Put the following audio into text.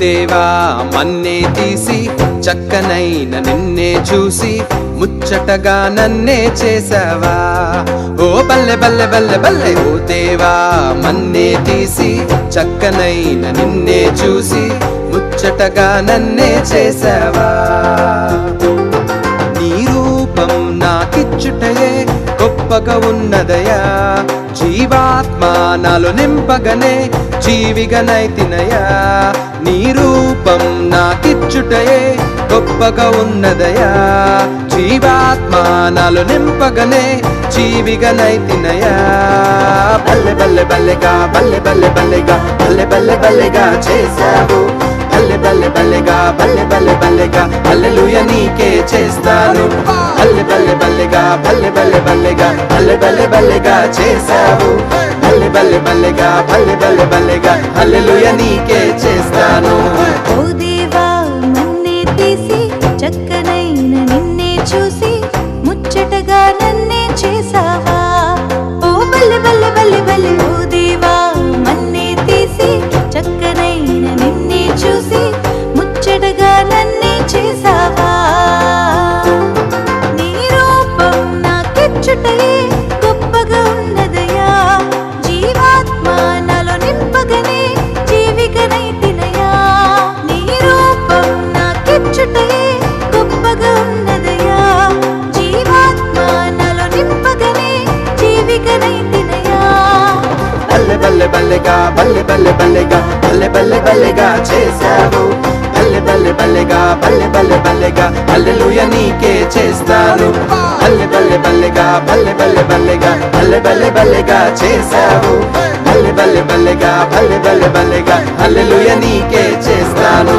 దేవా మన్నే తీసి చక్కనైన నిన్నే చూసి ముచ్చటగా నన్నే చేసావా ఓ బల్లె బల్లె బల్లె బల్లె ఓ దేవా మన్నే తీసి చక్కనైన నిన్నే చూసి ముచ్చటగా నన్నే చేసావా నీ రూపం నాకిచ్చుటయే గొప్పగా ఉన్నదయా జీవాత్మ నాలో నింపగనే జీవిగనైతినయా నీ రూపం నాకిచ్చుటయే గొప్పగా ఉన్నదయా జీవాత్మానాలు నింపగనే జీవిగనైతినయా బల్లె బల్లె బల్లెగా బల్లె బల్లె బల్లెగా బల్లె బల్లె బల్లెగా చేశావు బల్లె బల్లె బల్లెగా బల్లె బల్లె బల్లెగా అల్లెలుయ నీకే చేస్తాను బల్లె బల్లె బల్లెగా బల్లె బల్లె బల్లెగా బల్లె బల్లె బల్లెగా చేశావు బల్లె బల్లె బల్లెగా బల్లె బల్లె బల్లెగా అల్లెలుయ నీకే చూసి ముచ్చటగా బల్లె బల్లెగా బల్లె బల్లె బల్లెగా బల్లె బల్లె బల్లెగా చేశావు బల్లె బల్లె బల్లెగా బల్లె బల్లె బల్లెగా హల్లెలూయ నీకే చేస్తాను బల్లె బల్లె బల్లెగా బల్లె బల్లె బల్లెగా బల్లె బల్లె బల్లెగా చేశావు బల్లె బల్లె బల్లెగా బల్లె బల్లె బల్లెగా హల్లెలూయ నీకే చేస్తాను